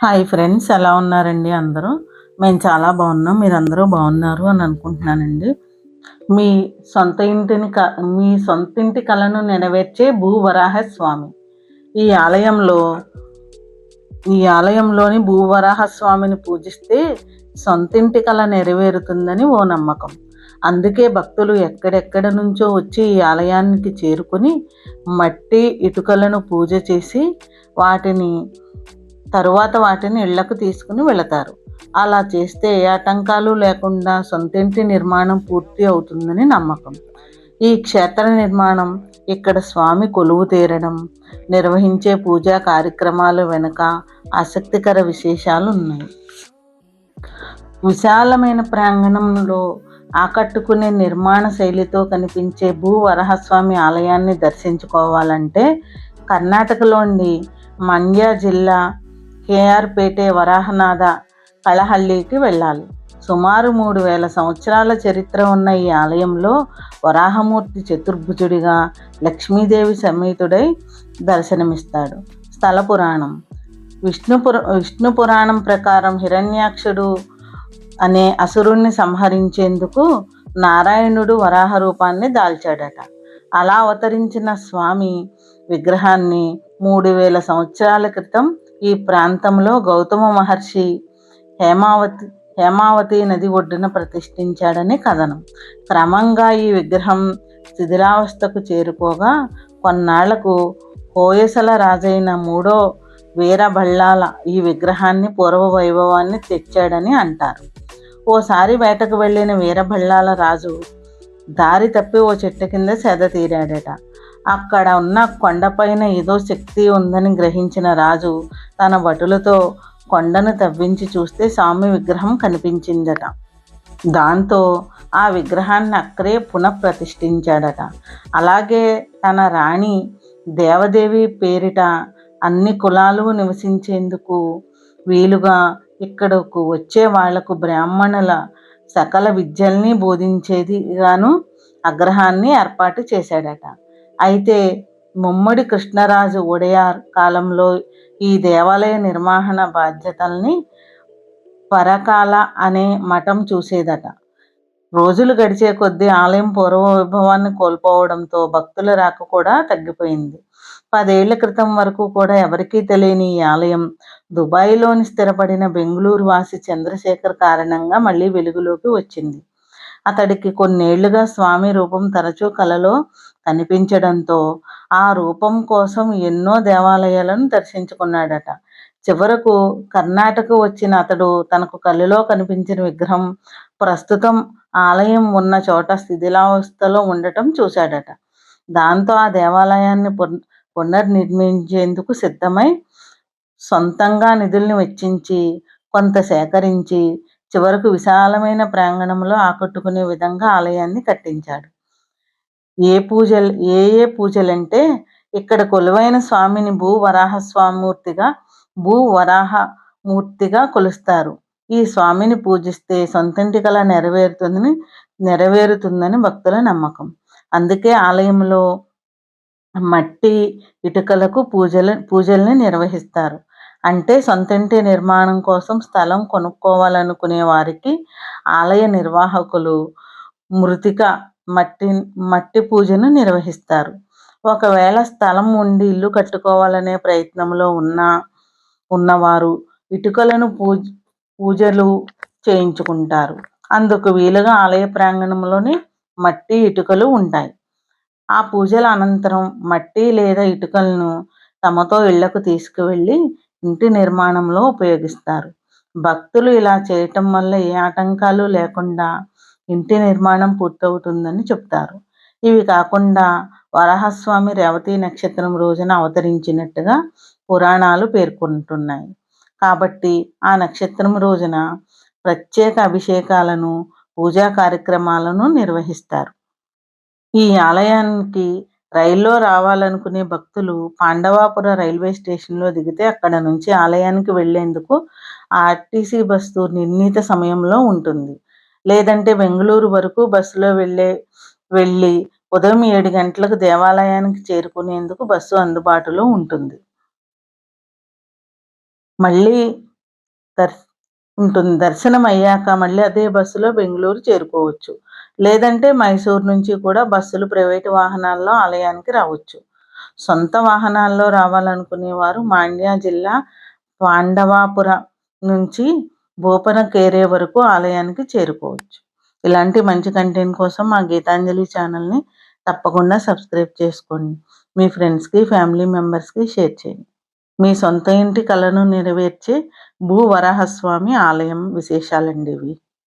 Hi friends ఎలా ఉన్నారండి అందరూ? మేము చాలా బాగున్నాం మీరు అందరూ బాగున్నారు అని అనుకుంటున్నానండి. మీ సొంత ఇంటిని క మీ సొంత ఇంటి కళను నెరవేర్చే భూవరాహ స్వామి ఈ ఆలయంలో ఈ ఆలయంలోని భూవరాహ స్వామిని పూజిస్తే సొంతింటి కళ నెరవేరుతుందని ఓ నమ్మకం. అందుకే భక్తులు ఎక్కడెక్కడ నుంచో వచ్చి ఈ ఆలయానికి చేరుకుని మట్టి ఇటుకలను పూజ చేసి వాటిని తరువాత వాటిని ఇళ్ళకు తీసుకుని వెళతారు. అలా చేస్తే ఏ ఆటంకాలు లేకుండా సొంతింటి నిర్మాణం పూర్తి అవుతుందని నమ్మకం. ఈ క్షేత్ర నిర్మాణం ఇక్కడ స్వామి కొలువు తీరడం నిర్వహించే పూజా కార్యక్రమాలు వెనుక ఆసక్తికర విశేషాలు ఉన్నాయి విశాలమైన ప్రాంగణంలో ఆకట్టుకునే నిర్మాణ శైలితో కనిపించే భూ వరహస్వామి ఆలయాన్ని దర్శించుకోవాలంటే కర్ణాటకలోని మండ్య జిల్లా కేఆర్పేటే వరాహనాథ కళహల్లికి వెళ్ళాలి. సుమారు మూడు వేల సంవత్సరాల చరిత్ర ఉన్న ఈ ఆలయంలో వరాహమూర్తి చతుర్భుజుడిగా లక్ష్మీదేవి సమేతుడై దర్శనమిస్తాడు. స్థల పురాణం. విష్ణుపుర విష్ణు పురాణం ప్రకారం హిరణ్యాక్షుడు అనే అసురుణ్ణి సంహరించేందుకు నారాయణుడు వరాహ రూపాన్ని దాల్చాడట. అలా అవతరించిన స్వామి విగ్రహాన్ని మూడు వేల సంవత్సరాల క్రితం ఈ ప్రాంతంలో గౌతమ మహర్షి హేమావతి హేమావతి నది ఒడ్డున ప్రతిష్ఠించాడని కథనం. క్రమంగా ఈ విగ్రహం శిథిలావస్థకు చేరుకోగా కొన్నాళ్ళకు హోయసల రాజైన మూడో వీరబళ్ళాల ఈ విగ్రహాన్ని పూర్వ వైభవాన్ని తెచ్చాడని అంటారు. ఓసారి వేటకు వెళ్ళిన వీరబళ్ళాల రాజు దారి తప్పి ఓ చెట్టు కింద సెద తీరాడట. అక్కడ ఉన్న కొండపైన ఏదో శక్తి ఉందని గ్రహించిన రాజు తన భటులతో కొండను తవ్వించి చూస్తే స్వామి విగ్రహం కనిపించిందట. దాంతో ఆ విగ్రహాన్ని అక్కడే పునఃప్రతిష్ఠించాడట. అలాగే తన రాణి దేవదేవి పేరిట అన్ని కులాలు నివసించేందుకు వీలుగా ఇక్కడకు వచ్చే వాళ్ళకు బ్రాహ్మణుల సకల విద్యల్ని బోధించేది గాను అగ్రహాన్ని ఏర్పాటు చేశాడట. అయితే ముమ్మడి కృష్ణరాజు ఒడయార్ కాలంలో ఈ దేవాలయ నిర్వహణ బాధ్యతల్ని పరకాల అనే మఠం చూసేదట. రోజులు గడిచే కొద్దీ ఆలయం పూర్వ వైభవాన్ని కోల్పోవడంతో భక్తుల రాక కూడా తగ్గిపోయింది. పదేళ్ళ క్రితం వరకు కూడా ఎవరికీ తెలియని ఈ ఆలయం దుబాయ్లోని స్థిరపడిన బెంగళూరు వాసి చంద్రశేఖర్ కారణంగా మళ్ళీ వెలుగులోకి వచ్చింది. అతడికి కొన్నేళ్ళుగా స్వామి రూపం తరచూ కలలో కనిపించడంతో ఆ రూపం కోసం ఎన్నో దేవాలయాలను దర్శించుకున్నాడట. చివరకు కర్ణాటక వచ్చిన అతడు తనకు కళ్ళులో కనిపించిన విగ్రహం ప్రస్తుతం ఆలయం ఉన్న చోట శిథిలావస్థలో ఉండటం చూశాడట. దాంతో ఆ దేవాలయాన్ని పునర్నిర్మించేందుకు సిద్ధమై సొంతంగా నిధుల్ని వెచ్చించి కొంత సేకరించి చివరకు విశాలమైన ప్రాంగణంలో ఆకట్టుకునే విధంగా ఆలయాన్ని కట్టించాడు. ఏ పూజలు ఏ ఏ పూజలంటే ఇక్కడ కొలువైన స్వామిని భూ వరాహ స్వామూర్తిగా భూ వరాహ మూర్తిగా కొలుస్తారు. ఈ స్వామిని పూజిస్తే సొంతంటి కళ నెరవేరుతుందని నెరవేరుతుందని భక్తుల నమ్మకం. అందుకే ఆలయంలో మట్టి ఇటుకలకు పూజలు పూజల్ని నిర్వహిస్తారు. అంటే సొంతంటి నిర్మాణం కోసం స్థలం కొనుక్కోవాలనుకునే వారికి ఆలయ నిర్వాహకులు మృతిక మట్టి మట్టి పూజను నిర్వహిస్తారు. ఒకవేళ స్థలం ఉండి ఇల్లు కట్టుకోవాలనే ప్రయత్నంలో ఉన్న ఉన్నవారు ఇటుకలను పూజ పూజలు చేయించుకుంటారు. అందుకు వీలుగా ఆలయ ప్రాంగణంలోని మట్టి ఇటుకలు ఉంటాయి. ఆ పూజల అనంతరం మట్టి లేదా ఇటుకలను తమతో ఇళ్ళకు తీసుకువెళ్ళి ఇంటి నిర్మాణంలో ఉపయోగిస్తారు. భక్తులు ఇలా చేయటం వల్ల ఏ ఆటంకాలు లేకుండా ఇంటి నిర్మాణం పూర్తవుతుందని చెప్తారు. ఇవి కాకుండా వరాహస్వామి రేవతి నక్షత్రం రోజున అవతరించినట్టుగా పురాణాలు పేర్కొంటున్నాయి. కాబట్టి ఆ నక్షత్రం రోజున ప్రత్యేక అభిషేకాలను పూజా కార్యక్రమాలను నిర్వహిస్తారు. ఈ ఆలయానికి రైల్లో రావాలనుకునే భక్తులు పాండవాపుర రైల్వే స్టేషన్లో దిగితే అక్కడ నుంచి ఆలయానికి వెళ్ళేందుకు ఆర్టీసీ బస్సు నిర్ణీత సమయంలో ఉంటుంది. లేదంటే బెంగళూరు వరకు బస్సులో వెళ్ళే వెళ్ళి ఉదయం ఏడు గంటలకు దేవాలయానికి చేరుకునేందుకు బస్సు అందుబాటులో ఉంటుంది. మళ్ళీ దర్ ఉంటుంది. దర్శనం అయ్యాక మళ్ళీ అదే బస్సులో బెంగళూరు చేరుకోవచ్చు. లేదంటే మైసూర్ నుంచి కూడా బస్సులు ప్రైవేటు వాహనాల్లో ఆలయానికి రావచ్చు. సొంత వాహనాల్లో రావాలనుకునేవారు మాండ్యా జిల్లా పాండవాపుర నుంచి కేరే వరకు ఆలయానికి చేరుకోవచ్చు. ఇలాంటి మంచి కంటెంట్ కోసం మా గీతాంజలి ఛానల్ని తప్పకుండా సబ్స్క్రైబ్ చేసుకోండి. మీ ఫ్రెండ్స్కి ఫ్యామిలీ మెంబర్స్కి షేర్ చేయండి. మీ సొంత ఇంటి కళను నెరవేర్చే భూ వరాహస్వామి ఆలయం విశేషాలండి ఇవి.